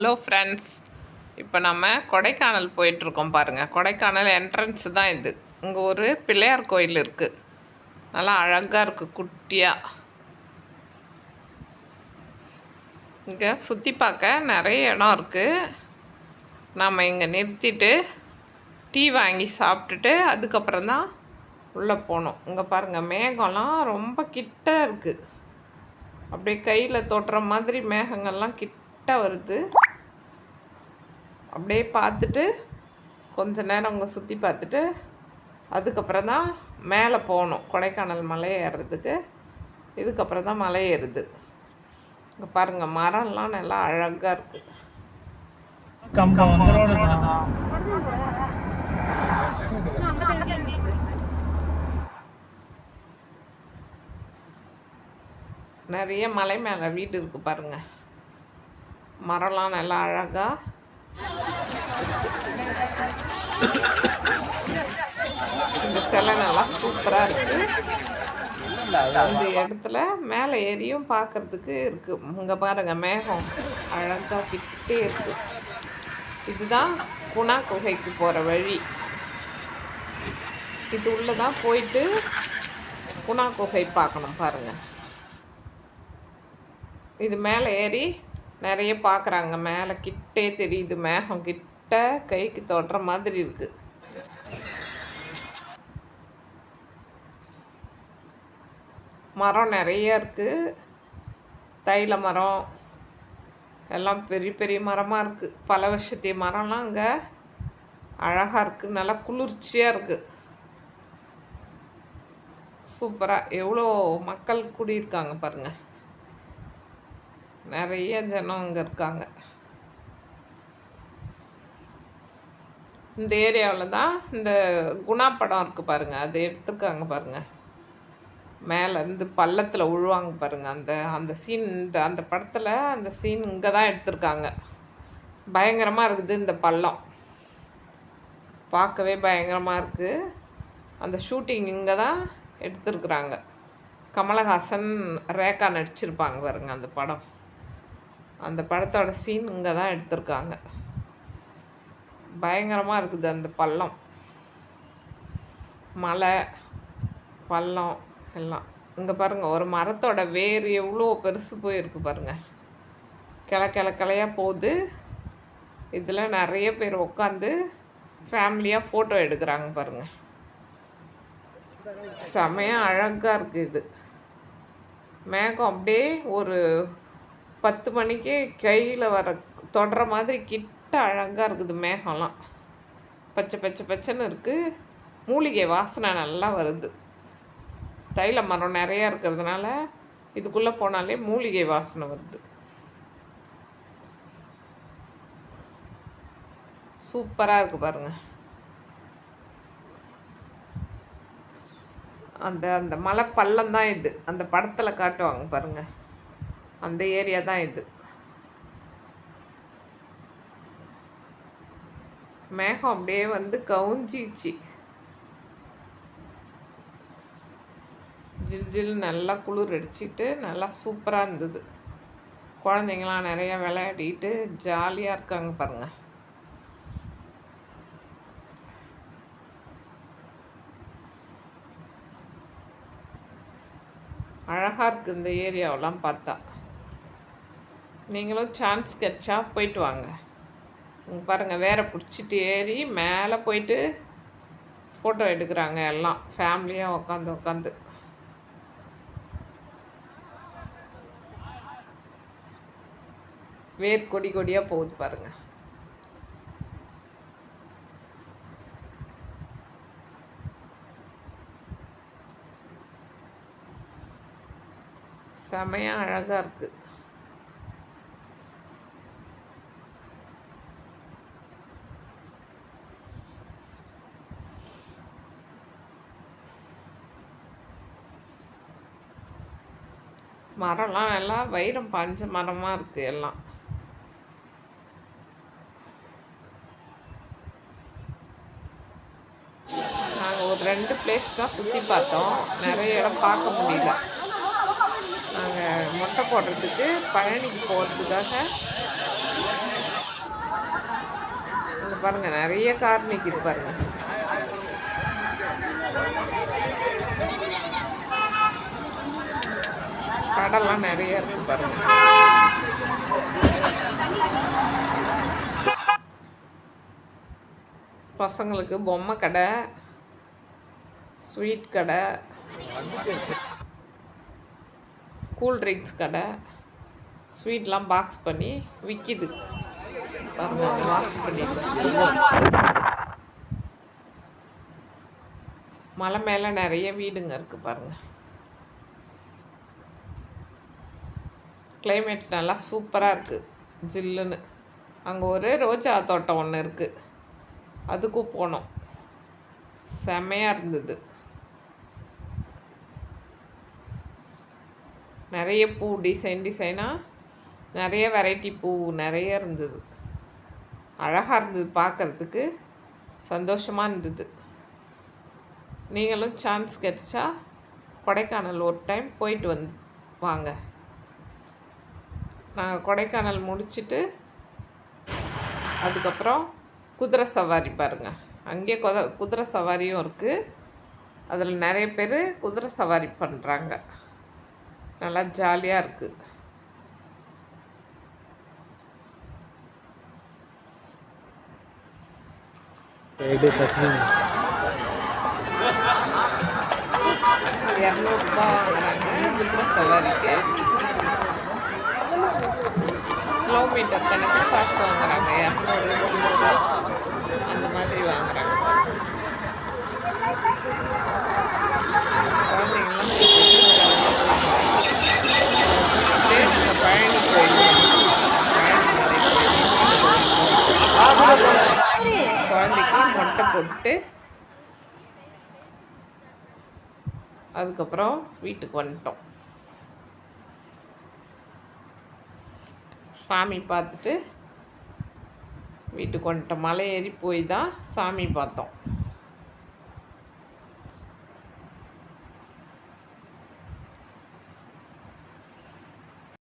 Hello friends இப்போ நம்ம கொடைக்கானல் போயிட்டுருக்கோம் பாருங்கள் கொடைக்கானல் என்ட்ரன்ஸ் தான் இது. இங்கே ஒரு பிள்ளையார் கோயில் இருக்குது நல்லா அழகாக இருக்குது குட்டியாக இங்கே சுற்றி பார்க்க நிறைய இடம் இருக்குது நம்ம இங்கே நிறுத்திட்டு டீ வாங்கி சாப்பிட்டுட்டு அதுக்கப்புறம் தான் உள்ளே போகணும் இங்கே பாருங்கள் மேகம்லாம் ரொம்ப கிட்ட இருக்குது அப்படியே கையில் தொட்டுற மாதிரி மேகங்கள்லாம் கிட்ட வருது. அப்படியே பார்த்துட்டு கொஞ்ச நேரம் அங்கே சுற்றி பார்த்துட்டு அதுக்கப்புறம் தான் மேலே போகணும். கொடைக்கானல் மலை ஏறுறதுக்கு. இதுக்கப்புறம் தான் மலை ஏறுது. இங்கே பாருங்கள் மரம்லாம் நல்லா அழகாக இருக்குது நிறைய மலை மேலே வீடு இருக்குது பாருங்கள் மரம்லாம் நல்லா அழகாக இந்த சிலை நல்லா சூப்பராக இருக்குது அந்த இடத்துல மேலே ஏறியும் பார்க்குறதுக்கு இருக்குது இங்கே பாருங்கள் மேகம் அழகாக கிட்டே இருக்குது இதுதான் குணா குகைக்கு போகிற வழி. இது உள்ளே தான் போயிட்டு குணா குகை பார்க்கணும் பாருங்கள் இது மேலே ஏறி நிறைய பார்க்குறாங்க. மேலே கிட்டே தெரியுது. மேகம் கிட்ட கைக்கு தொடுற மாதிரி இருக்குது மரம் நிறைய இருக்குது தைல மரம் எல்லாம் பெரிய பெரிய மரமாக இருக்குது பல வருஷத்திய மரம்லாம் அங்கே அழகாக இருக்குது நல்லா குளிர்ச்சியாக இருக்குது சூப்பராக எவ்வளோ மக்கள் கூடியிருக்காங்க பாருங்கள் நிறைய ஜனம் அங்கே இருக்காங்க. இந்த ஏரியாவில் தான் இந்த குணா படம் இருக்குது பாருங்கள் அது எடுத்துருக்காங்க பாருங்கள் மேலேருந்து பள்ளத்தில் உழுவாங்க பாருங்கள் அந்த அந்த சீன் இந்த அந்த படத்தில் அந்த சீன் இங்கே தான் எடுத்திருக்காங்க. பயங்கரமாக இருக்குது இந்த பள்ளம். பார்க்கவே பயங்கரமாக இருக்குது அந்த ஷூட்டிங் இங்கே தான் எடுத்துருக்குறாங்க. கமலஹாசன் ரேகா நடிச்சிருப்பாங்க பாருங்க அந்த படம். அந்த படத்தோட சீன் இங்கே தான் எடுத்திருக்காங்க. பயங்கரமாக இருக்குது அந்த பள்ளம். மலை பள்ளம் எல்லாம். இங்கே பாருங்கள் ஒரு மரத்தோட வேர் எவ்வளோ பெருசு போயிருக்கு பாருங்கள் கிள கிள கிளையாக போகுது. இதில் நிறைய பேர் உட்காந்து ஃபேமிலியாக ஃபோட்டோ எடுக்கிறாங்க பாருங்கள் செமையாக அழகாக இருக்குது இது. மேகம் அப்படியே ஒரு பத்து மணிக்கு கையில் வர தொடுற மாதிரி கிட்ட அழகாக இருக்குது மேகம்லாம். பச்சை பச்சை பச்சைன்னு இருக்குது மூலிகை வாசனை நல்லா வருது. தைல மரம் நிறையா இருக்கிறதுனால இதுக்குள்ளே போனாலே மூலிகை வாசனை வருது. சூப்பராக இருக்குது பாருங்கள் அந்த அந்த மலை பள்ளம் தான் இது. அந்த படத்தில் காட்டுவாங்க பாருங்கள் அந்த ஏரியா தான் இது. மேகம் அப்படியே வந்து கவுஞ்சிச்சு. ஜில் ஜில் நல்லா குளிர் அடிச்சுட்டு நல்லா சூப்பராக இருந்தது. குழந்தைங்களாம் நிறையா விளையாடிட்டு ஜாலியாக இருக்காங்க பாருங்கள் அழகாக இருக்குது இந்த ஏரியாவெல்லாம் பார்த்தா. நீங்களும் சான்ஸ் கிடச்சா போயிட்டு வாங்க. பாருங்கள் வேற பிடிச்சிட்டு ஏறி மேலே போயிட்டு ஃபோட்டோ எடுக்கிறாங்க எல்லாம். ஃபேமிலியாக உட்காந்து உட்காந்து வேர் கொடி கொடியாக போகுது பாருங்கள் செமையாக அழகாக இருக்குது மரம்லாம் நல்லா வைரம் பஞ்ச மரமாக இருக்குது எல்லாம். நாங்கள் ஒரு ரெண்டு பிளேஸ் தான் சுற்றி பார்த்தோம். நிறைய இடம் பார்க்க முடியல. நாங்கள் மொட்டை போடுறதுக்கு பழனிக்கு போகிறதுக்காக பாருங்க நிறைய கார் நிற்கிது பாருங்கள் கடல்லாம் நிறைய இருக்கு பாருங்க. பசங்களுக்கு பொம்மை கடை ஸ்வீட் கடை கூல்ட்ரிங்க்ஸ் கடை ஸ்வீட்லாம் பாக்ஸ் பண்ணி விற்கிது பாருங்கள் பாக்ஸ் பண்ணி மலை மேலே நிறைய வீடுங்க இருக்குது பாருங்கள் கிளைமேட் நல்லா சூப்பராக இருக்குது ஜில்லுன்னு. அங்கே ஒரு ரோஜா தோட்டம் ஒன்று இருக்குது அதுக்கும் போனோம். செம்மையாக இருந்தது. நிறைய பூ டிசைன் டிசைனாக நிறைய வெரைட்டி பூ நிறைய இருந்தது. அழகாக இருந்தது பார்க்குறதுக்கு. சந்தோஷமாக இருந்தது. நீங்களும் சான்ஸ் கிடச்சா கொடைக்கானல் ஒரு டைம் போயிட்டு வந்து வாங்க. நாங்கள் கொடைக்கானல் முடிச்சுட்டு அதுக்கப்புறம் குதிரை சவாரி பாருங்கள் அங்கேயே குத குதிரை சவாரியும் இருக்குது அதில் நிறைய பேர் குதிரை சவாரி பண்ணுறாங்க நல்லா ஜாலியாக இருக்குது இரநூறுபா வாங்குறாங்க குதிரை சவாரிக்கு. கிலோமீட்டர் கணக்கு காசு வாங்குறாங்க. இரநூறு அந்த மாதிரி வாங்குறாங்க. குழந்தைங்கள்லாம் பழனி கோயில் குழந்தைக்கு மொட்டை போட்டு அதுக்கப்புறம் வீட்டுக்கு வந்துட்டோம். சாமி பார்த்துட்டு வீட்டுக்கு வந்துட்டோம். மலை ஏறி போய் தான் சாமி பார்த்தோம்.